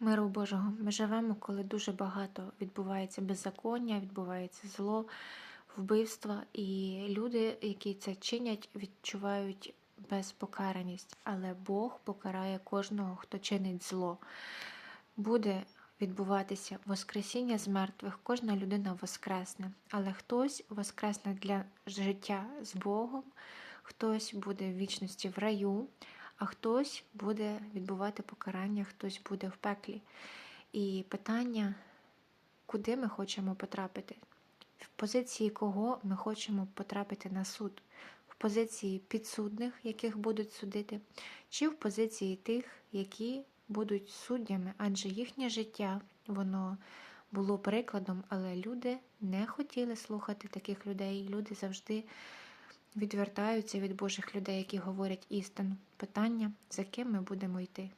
Миру Божого. Ми живемо, коли дуже багато відбувається беззаконня, відбувається зло, вбивства, і люди, які це чинять, відчувають безпокараність. Але Бог покарає кожного, хто чинить зло. Буде відбуватися Воскресіння з мертвих, кожна людина воскресне, але хтось воскресне для життя з Богом, хтось буде в вічності в раю, а хтось буде відбувати покарання, хтось буде в пеклі. І питання, куди ми хочемо потрапити? В позиції кого ми хочемо потрапити на суд? В позиції підсудних, яких будуть судити, чи в позиції тих, які будуть суддями, адже їхнє життя воно було прикладом, але люди не хотіли слухати таких людей. Люди завжди відвертаються від Божих людей, які говорять істину. Питання, за ким ми будемо йти.